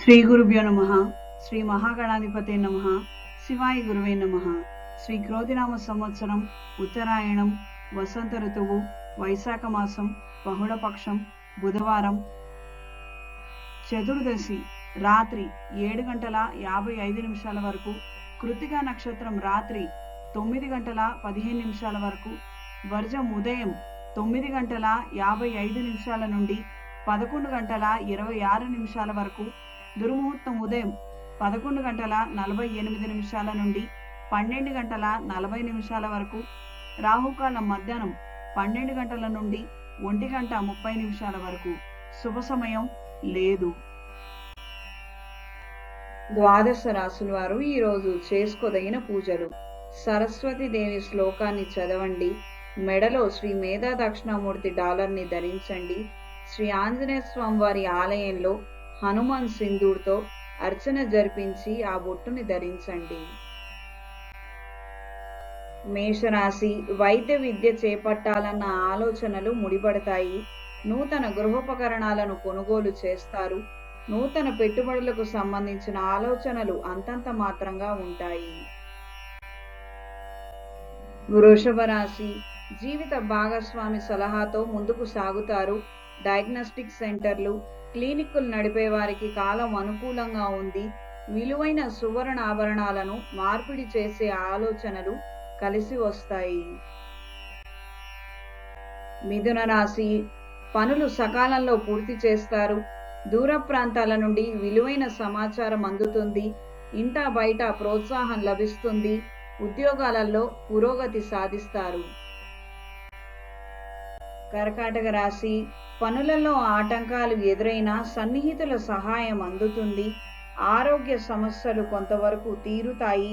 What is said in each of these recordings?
శ్రీ గురుభ్యో నమ శ్రీ మహాగణాధిపతే నమ శివాయ గురువే నమ. శ్రీ క్రోధినామ సంవత్సరం ఉత్తరాయణం వసంత ఋతువు వైశాఖ మాసం బహుళపక్షం బుధవారం చతుర్దశి రాత్రి ఏడు గంటల యాభై ఐదు నిమిషాల వరకు కృతిక నక్షత్రం రాత్రి తొమ్మిది గంటల పదిహేను నిమిషాల వరకు వర్జం ఉదయం తొమ్మిది గంటల యాభై ఐదు నిమిషాల నుండి పదకొండు గంటల ఇరవై ఆరు నిమిషాల వరకు దుర్ముహూర్తం ఉదయం పదకొండు గంటల నలభై ఎనిమిది నిమిషాల నుండి పన్నెండు గంటల నలభై నిమిషాల వరకు రాహుకాలం మధ్యాహ్నం పన్నెండు గంటల నుండి ఒంటి గంట ముప్పై నిమిషాల వరకు శుభ సమయం లేదు. ద్వాదశ రాసుల వారు ఈరోజు చేసుకోదగిన పూజలు. సరస్వతి దేవి శ్లోకాన్ని చదవండి. మెడలో శ్రీ మేధా దక్షిణామూర్తి డాలర్ని ధరించండి. శ్రీ ఆంజనేయ స్వామి వారి ఆలయంలో హనుమాన్ సింధుడితో అర్చన జరిపించి ఆ బొట్టుని ధరించండి. మేషరాశి వైద్య విద్య చేపట్టాలన్న ఆలోచనలు ముడిపడతాయి. నూతన గృహోపకరణాలను కొనుగోలు చేస్తారు. నూతన పెట్టుబడులకు సంబంధించిన ఆలోచనలు అంతంత మాత్రంగా ఉంటాయి. వృషభ రాశి జీవిత భాగస్వామి సలహాతో ముందుకు సాగుతారు. డయాగ్నోస్టిక్ సెంటర్లు క్లినిక్లు నడిపే వారికి కాలం అనుకూలంగా ఉంది. విలువైన సువర్ణ ఆభరణాలను మార్పిడి చేసే ఆలోచనలు కలిసి వస్తాయి. మిథున రాశి పనులు సకాలంలో పూర్తి చేస్తారు. దూర ప్రాంతాల నుండి విలువైన సమాచారం అందుతుంది. ఇంట బయట ప్రోత్సాహం లభిస్తుంది. ఉద్యోగాలలో పురోగతి సాధిస్తారు. కర్కాటక రాశి పనులలో ఆటంకాలు ఎదురైనా సన్నిహితుల సహాయం అందుతుంది. ఆరోగ్య సమస్యలు కొంతవరకు తీరుతాయి.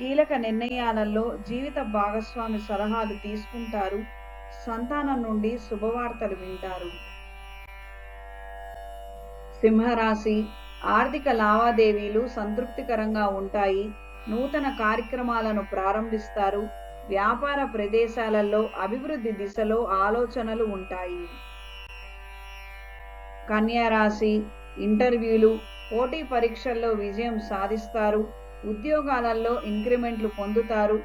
కీలక నిర్ణయాలలో జీవిత భాగస్వామి సలహాలు తీసుకుంటారు. సంతానం నుండి శుభవార్తలు వింటారు. సింహరాశి ఆర్థిక లావాదేవీలు సంతృప్తికరంగా ఉంటాయి. నూతన కార్యక్రమాలను ప్రారంభిస్తారు. వ్యాపార ప్రదేశాలలో అభివృద్ధి దిశలో ఆలోచనలు ఉంటాయి. కన్యారాశి ఇంటర్వ్యూలు పోటీ పరీక్షల్లో విజయం సాధిస్తారు ఉద్యోగాలలో ఇంక్రిమెంట్లు పొందుతారు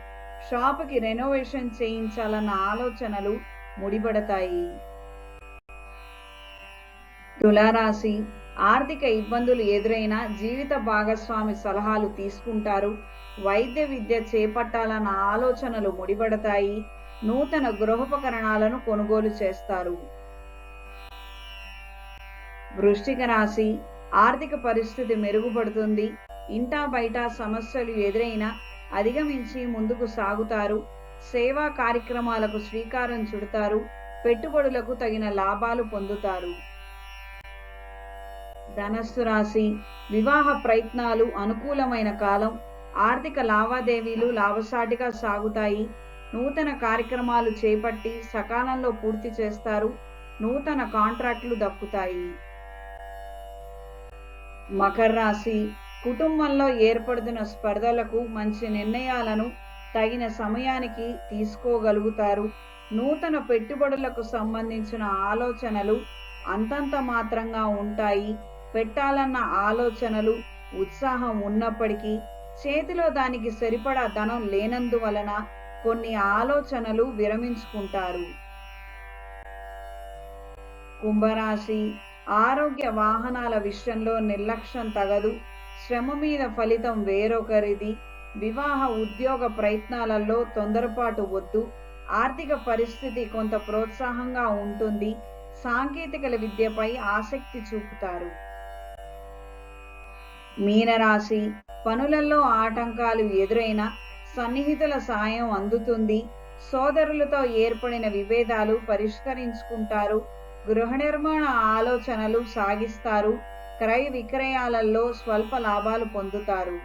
షాపుకి రెనోవేషన్ చేయించాలన్న ఆలోచనలు ముడిపడతాయి. తులారాశి ఆర్థిక ఇబ్బందులు ఎదురైన జీవిత భాగస్వామి సలహాలు తీసుకుంటారు వైద్య విద్య చేపట్టాలన్న ఆలోచనలు ముడిపడతాయి నూతన గృహోపకరణాలను కొనుగోలు చేస్తారు. వృష్టిక రాశి ఆర్థిక పరిస్థితి మెరుగుపడుతుంది. ఇంటా బయట సమస్యలు ఎదురైనా అధిగమించి ముందుకు సాగుతారు. సేవా కార్యక్రమాలకు శ్రీకారం చుడతారు. పెట్టుబడులకు తగిన లాభాలు పొందుతారు. ధనస్సు రాశి వివాహ ప్రయత్నాలు అనుకూలమైన కాలం. ఆర్థిక లావాదేవీలు లాభసాటిగా సాగుతాయి. నూతన కార్యక్రమాలు చేపట్టి సకాలంలో పూర్తి చేస్తారు. నూతన కాంట్రాక్టులు దక్కుతాయి. మకర రాశి కుటుంబంలో ఏర్పడుతున్న స్పర్ధలకు మంచి నిర్ణయాలను తగిన సమయానికి తీసుకోగలుగుతారు. నూతన పెట్టుబడులకు సంబంధించిన ఆలోచనలు అంతంత మాత్రంగా ఉంటాయి. పెట్టాలన్న ఆలోచనలు ఉత్సాహం ఉన్నప్పటికీ చేతిలో దానికి సరిపడా ధనం లేనందువలన కొన్ని ఆలోచనలు విరమించుకుంటారు. కుంభరాశి ఆరోగ్య వాహనాల విషయంలో నిర్లక్ష్యం తగదు. శ్రమ మీద ఫలితం వేరొకరిది. వివాహ ఉద్యోగ ప్రయత్నాలలో తొందరపాటు వద్దు. ఆర్థిక పరిస్థితి కొంత ప్రోత్సాహంగా ఉంటుంది. సాంకేతికల విద్యపై ఆసక్తి చూపుతారు. మీనరాశి. పనులలో ఆటంకాలు ఎదురైన సన్నిహితుల సాయం అందుతుంది. సోదరులతో ఏర్పడిన విభేదాలు పరిష్కరించుకుంటారు. గృహ నిర్మాణ ఆలోచనలు సాగిస్తారు. క్రయ విక్రయాలలో స్వల్ప లాభాలు పొందుతారు.